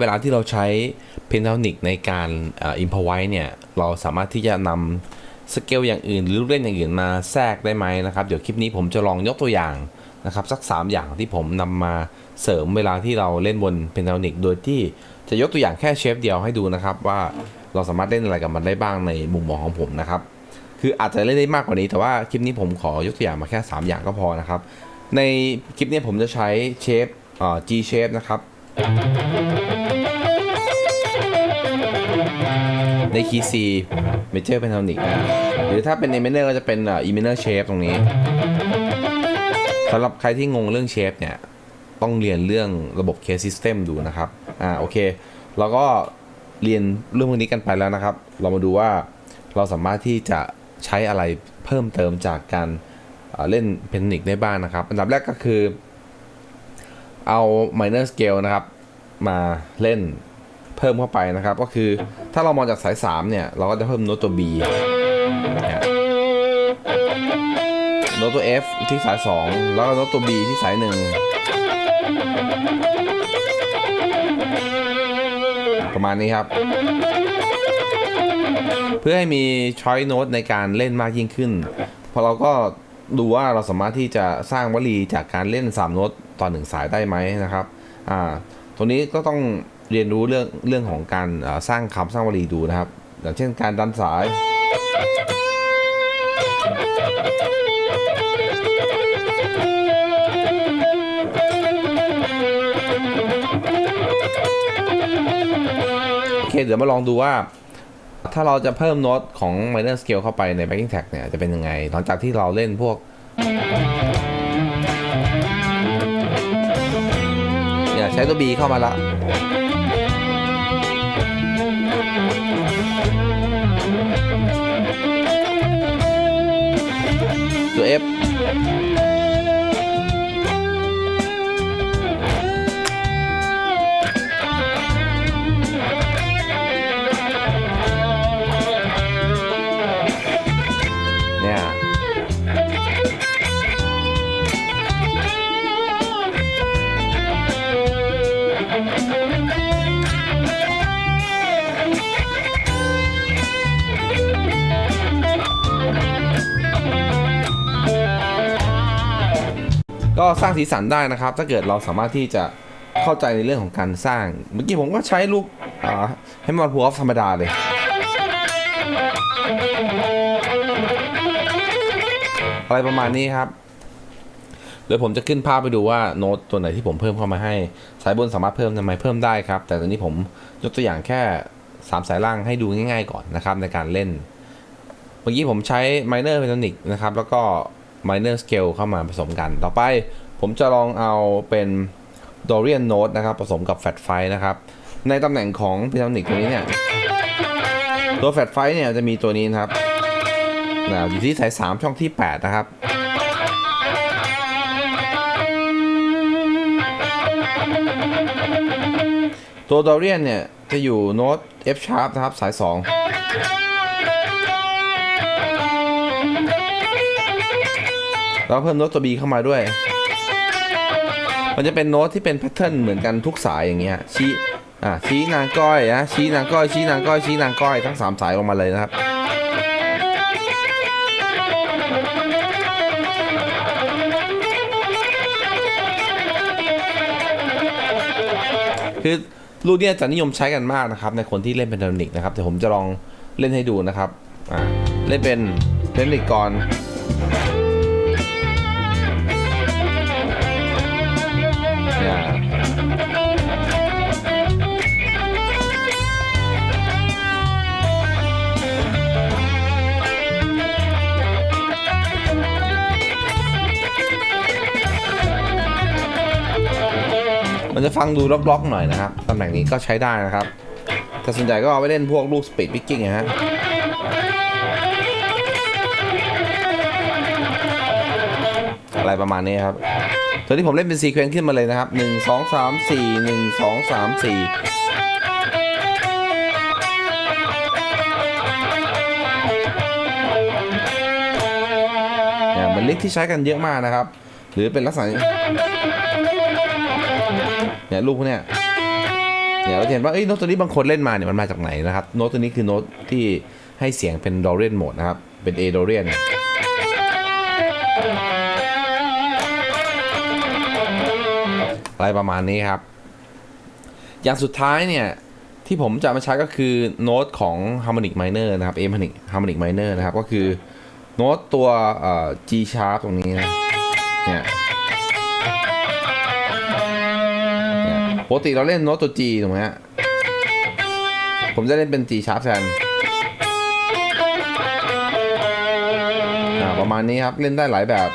เวลาที่เราใช้เพนทานิกในการอินพอไว้เนี่ย เราสามารถที่จะนำสเกลอย่างอื่น หรือลูกเล่นอย่างอื่นมาแทรกได้ไหมนะครับ เดี๋ยวคลิปนี้ผมจะลองยกตัวอย่างนะครับสัก 3 อย่างที่ผมนำมาเสริมเวลาที่เราเล่นบนเพนทานิกโดยที่จะยกตัวอย่างแค่เชฟเดียวให้ดูนะครับ ว่าเราสามารถเล่นอะไรกับมันได้บ้างในมุมมองของผมนะครับ คืออาจจะเล่นได้มากกว่านี้ แต่ว่าคลิปนี้ผมขอยกตัวอย่างมาแค่ 3 อย่างก็พอนะครับ ในคลิปนี้ผมจะใช้เชฟอ่า G shape นะครับ ในคีย์ C major pentatonic นะหรือถ้าเป็น A minor ก็จะเป็นอ่า E minor shape ตรงนี้สำหรับใครที่งงเรื่องเชฟเนี่ย ต้องเรียนเรื่องระบบ case system ดูนะครับ อ่าโอเค เราก็เรียนเรื่องพวกนี้กันไปแล้วนะครับ เรามาดูว่าเราสามารถที่จะใช้อะไรเพิ่มเติมจากการเล่นเพนนิกได้บ้างนะครับ อันดับแรกก็คือ เอา minor scale นะครับ มาเล่น เพิ่มเข้าไปนะครับ ก็คือถ้าเรามองจากสาย 3 เนี่ย เราก็จะเพิ่มโน้ตตัว B เนี่ยโน้ตตัว F ที่สาย 2 แล้วก็โน้ตตัว B ที่สาย 1 ประมาณนี้ครับ เพื่อให้มีช้อยโน้ตในการเล่นมากยิ่งขึ้น พอเราก็ดูว่าเราสามารถที่จะสร้างวลีจากการเล่น 3 โน้ตต่อหนึ่งสายได้ไหมนะครับ อ่าตรงนี้ก็ต้อง เรียนรู้เรื่องเรื่องของการสร้างคำสร้างวลีดูนะครับอย่างเช่นการดันสาย โอเค เดี๋ยวมาลองดูว่า ถ้าเราจะเพิ่มโน้ตของ minor scale เข้าไปใน backing track เนี่ย จะเป็นยังไง หลังจากที่เราเล่นพวกเนี่ยใช้ตัว B เข้ามาละ ตัว F ก็สร้างสีสันได้นะครับ ถ้าเกิดเราสามารถที่จะเข้าใจในเรื่องของการสร้าง เมื่อกี้ผมก็ใช้ลูกอ่าให้มันพัวธรรมดาเลยอะไรประมาณนี้ครับเดี๋ยวผมจะขึ้นภาพไปดูว่าโน้ตตัวไหนที่ผมเพิ่มเข้ามาให้ สายบนสามารถเพิ่มทำไมเพิ่มได้ครับ แต่ตอนนี้ผมยกตัวอย่างแค่3สายล่างให้ดูง่ายๆก่อนนะครับในการเล่น เมื่อกี้ผมใช้ minor pentatonic นะครับ แล้วก็ minor scale เข้ามาผสมกัน ต่อไปผมจะลองเอาเป็น Dorian note นะครับ ผสมกับ fat f i นะครับ ในตำแหน่งของ pentatonic ตัวนี้เนี่ย ตัว fat f i เนี่ยจะมีตัวนี้นะครับนะอยู่ที่สาย 3 ช่องที่ 8 นะครับตัว Dorian เนี่ย จะอยู่โน้ต F sharp นะครับ สาย 2 แล้วเพิ่มโน้ตตัว B เข้ามาด้วย มันจะเป็นโน้ตที่เป็นแพทเทิร์นเหมือนกันทุกสายอย่างเงี้ยชี้อะชี้นางก้อยนะชี้นางก้อยชี้นางก้อยชี้นางก้อยทั้งสามสายลงมาเลยนะครับคือลูกนี้จะนิยมใช้กันมากนะครับ ในคนที่เล่นเป็นเทคนิคนะครับเดี๋ยวผมจะลองเล่นให้ดูนะครับอ่าเล่นเป็นเทคนิคก่อน มันจะฟังดูล็อกๆหน่อยนะครับตำแหน่งนี้ก็ใช้ได้นะครับ แต่ส่วนใหญ่ก็เอาไว้เล่นพวกลูกสปีดพิกกิ้งนะฮะอะไรประมาณนี้ครับตัวที่ผมเล่นเป็นซีเควนซ์ขึ้นมาเลยนะครับ 1 2 3 4 1 2 3 4เนี่ยเป็นลิกที่ใช้กันเยอะมากนะครับ หรือเป็นลักษณะ เนี่ยลูกพวกเนี้ยเนี่ยเราจะเห็นว่าเอ้ยโน้ตตัวนี้บางคนเล่นมาเนี่ยมันมาจากไหนนะครับโน้ตตัวนี้คือโน้ตที่ให้เสียงเป็นดอเรียนโหมดนะครับ เป็น A ดอเรียนอะไรประมาณนี้ครับ อย่างสุดท้ายเนี่ยที่ผมจะมาใช้ก็คือโน้ตของ harmonic minor นะครับ A harmonic harmonic minor นอร์นะครับก็คือโน้ตตัว G sharp ตรงนี้นะเนี่ย ปกติเราเล่นโน้ตตัว G ตรงเนี้ยผมจะเล่นเป็น G sharp แทนประมาณนี้ครับ เล่นได้หลายแบบ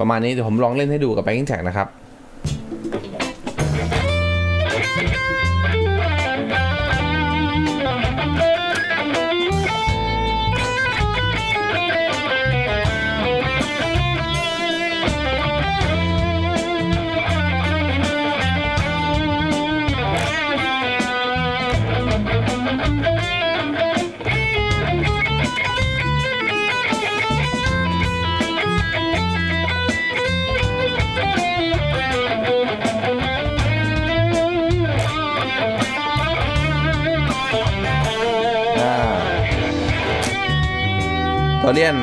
ประมาณนี้เดี๋ยวผมลองเล่นให้ดูกับ backing track นะครับ เลียน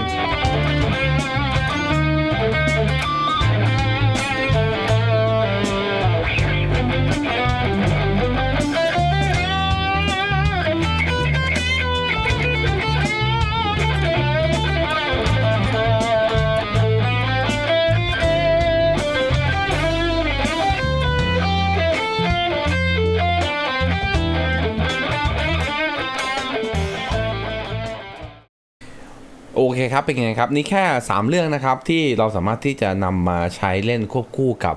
โอเคครับเป็นไงครับ นี่แค่ 3 เรื่องนะครับ ที่เราสามารถที่จะนำมาใช้เล่นควบคู่กับ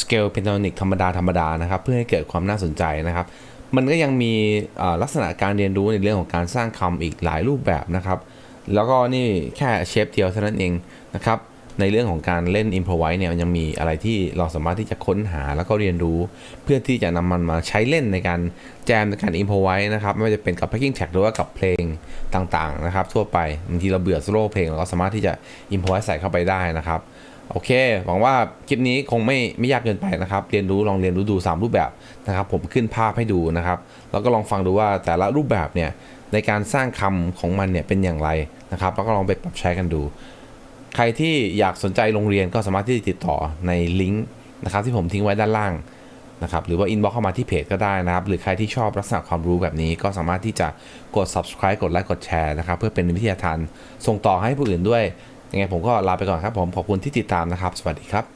สเกลเพนทนิกธรรมดาธรรมดานะครับ เพื่อให้เกิดความน่าสนใจนะครับ มันก็ยังมีลักษณะการเรียนรู้ในเรื่องของการสร้างคำอีกหลายรูปแบบนะครับ แล้วก็นี่แค่เชฟเดียวเท่านั้นเองนะครับ ในเรื่องของการเล่น i m p r o v i s e เนี่ยมันยังมีอะไรที่เราสามารถที่จะค้นหาแล้วก็เรียนรู้ เพื่อที่จะนำมันมาใช้เล่นในการแจมในการ i m p r o v i s e นะครับไม่ว่าจะเป็นกับ backing track หรือว่ากับเพลงต่างๆนะครับทั่วไปบางทีเราเบื่อโซโล่เพลงเราก็สามารถที่จะ i m p r o v i s e ใส่เข้าไปได้นะครับโอเค หวังว่าคลิปนี้คงไม่ไม่ยากเกินไปนะครับ เรียนรู้ลองเรียนรู้ดู 3 รูปแบบนะครับ ผมขึ้นภาพให้ดูนะครับ แล้วก็ลองฟังดูว่าแต่ละรูปแบบเนี่ยในการสร้างคำของมันเนี่ยเป็นอย่างไรนะครับ แล้วก็ลองไปปรับใช้กันดู ใครที่อยากสนใจโรงเรียนก็สามารถที่จะติดต่อในลิงก์นะครับที่ผมทิ้งไว้ด้านล่างนะครับหรือว่าอินบ็อกเข้ามาที่เพจก็ได้นะครับ หรือใครที่ชอบลักษณะความรู้แบบนี้ ก็สามารถที่จะกด subscribe กดไลค์กดแชร์นะครับ เพื่อเป็นวิทยาทานส่งต่อให้ผู้อื่นด้วยยังไงผมก็ลาไปก่อนครับผมขอบคุณที่ติดตามนะครับ สวัสดีครับ